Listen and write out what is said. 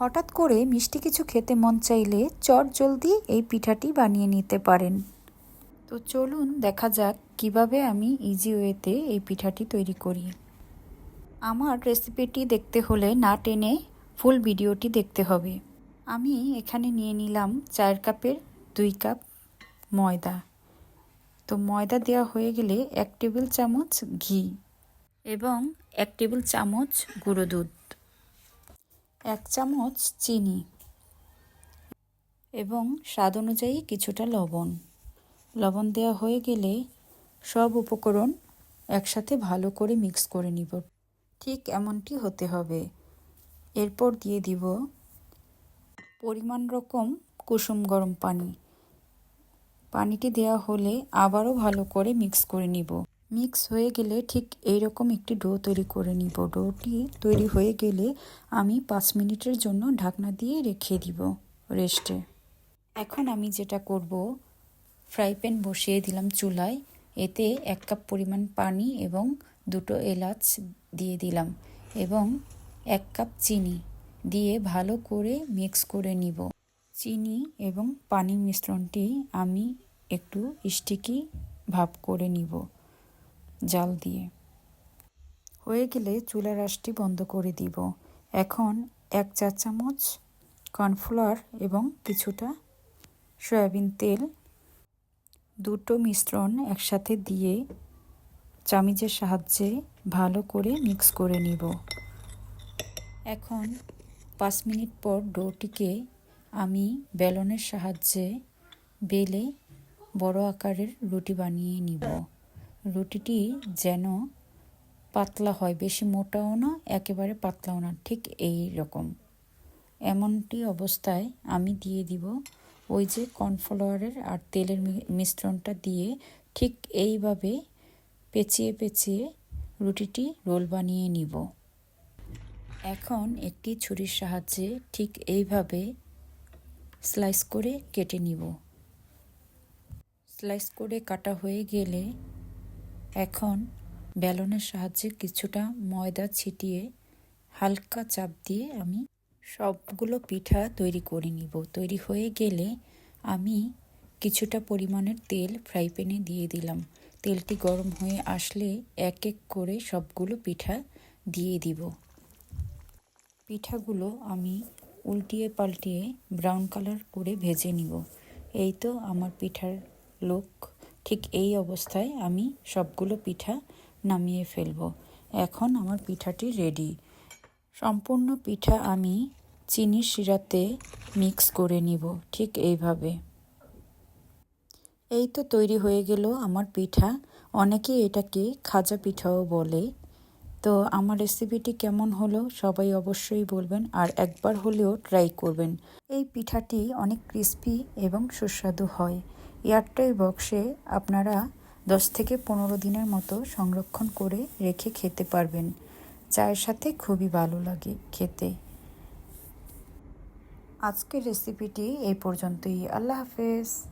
হঠাৎ করে মিষ্টি কিছু খেতে মন চাইলে চট জলদি এই পিঠাটি বানিয়ে নিতে পারেন। তো চলুন দেখা যাক কীভাবে আমি ইজি ওয়েতে এই পিঠাটি তৈরি করি। আমার রেসিপিটি দেখতে হলে না টেনে ফুল ভিডিওটি দেখতে হবে। আমি এখানে নিয়ে নিলাম চায়ের কাপের দুই কাপ ময়দা। তো ময়দা দেওয়া হয়ে গেলে এক টেবিল চামচ ঘি এবং এক টেবিল চামচ গুঁড়ো দুধ। এক চামচ চিনি এবং স্বাদ অনুযায়ী কিছুটা লবণ। লবণ দেওয়া হয়ে গেলে সব উপকরণ একসাথে ভালো করে মিক্স করে নিব। ঠিক এমনটি হতে হবে। এরপর দিয়ে দিব পরিমাণ রকম কুসুম গরম পানি। পানিটি দেওয়া হলে আবারও ভালো করে মিক্স করে নিব। মিক্স হয়ে গেলে ঠিক এইরকম একটি ডো তৈরি করে নিব। ডোটি তৈরি হয়ে গেলে আমি পাঁচ মিনিটের জন্য ঢাকনা দিয়ে রেখে দিব রেস্টে এখন আমি যেটা করব ফ্রাই প্যান বসিয়ে দিলাম চুলায়। এতে এক কাপ পরিমাণ পানি এবং দুটো এলাচ দিয়ে দিলাম এবং এক কাপ চিনি দিয়ে ভালো করে মিক্স করে নিব। চিনি এবং পানি মিশ্রণটি আমি একটু স্টিকি ভাব করে নিব। জাল দিয়ে। হয়ে গেলে চুলার আঁশটি বন্ধ করে দিব। এখন এক চা চামচ কর্নফ্লাওয়ার এবং কিছুটা সয়াবিন তেল, দুটো মিশ্রণ একসাথে দিয়ে চামিচের সাহায্যে ভালো করে মিক্স করে নিব। এখন পাঁচ মিনিট পর ডোটিকে আমি বেলনের সাহায্যে বেলে বড় আকারের রুটি বানিয়ে নিব। রুটিটি যেন পাতলা হয়, বেশি মোটাও না, একেবারে পাতলাও না, ঠিক এই রকম। এমনটি অবস্থায় আমি দিয়ে দিব ওই যে কর্নফ্লাওয়ারের আর তেলের মিশ্রণটা দিয়ে ঠিক এইভাবে পেঁচিয়ে পেঁচিয়ে রুটিটি রোল বানিয়ে নিব। এখন একটি ছুরির সাহায্যে ঠিক এইভাবে স্লাইস করে কেটে নিব। স্লাইস করে কাটা হয়ে গেলে এখন বেলনের সাহায্যে কিছুটা ময়দা ছিটিয়ে হালকা চাপ দিয়ে আমি সবগুলো পিঠা তৈরি করে নিব। তৈরি হয়ে গেলে আমি কিছুটা পরিমাণের তেল ফ্রাই প্যানে দিয়ে দিলাম। তেলটি গরম হয়ে আসলে এক এক করে সবগুলো পিঠা দিয়ে দিব। পিঠাগুলো আমি উল্টিয়ে পাল্টিয়ে ব্রাউন কালার করে ভেজে নিব। এই তো আমার পিঠার লোক ঠিক এই অবস্থায় আমি সবগুলো পিঠা নামিয়ে ফেলব। এখন আমার পিঠাটি রেডি সম্পূর্ণ পিঠা আমি চিনির শিরাতে মিক্স করে নিব, ঠিক এইভাবে। এই তো তৈরি হয়ে গেল আমার পিঠা। অনেকে এটাকে খাজা পিঠাও বলে। তো আমার রেসিপিটি কেমন হলো সবাই অবশ্যই বলবেন আর একবার হলেও ট্রাই করবেন। এই পিঠাটি অনেক ক্রিস্পি এবং সুস্বাদু হয়। এয়ারটাই বক্সে আপনারা দশ থেকে পনেরো দিনের মতো সংরক্ষণ করে রেখে খেতে পারবেন। চায়ের সাথে খুবই ভালো লাগে খেতে। আজকের রেসিপিটি এই পর্যন্তই। আল্লাহ হাফেজ।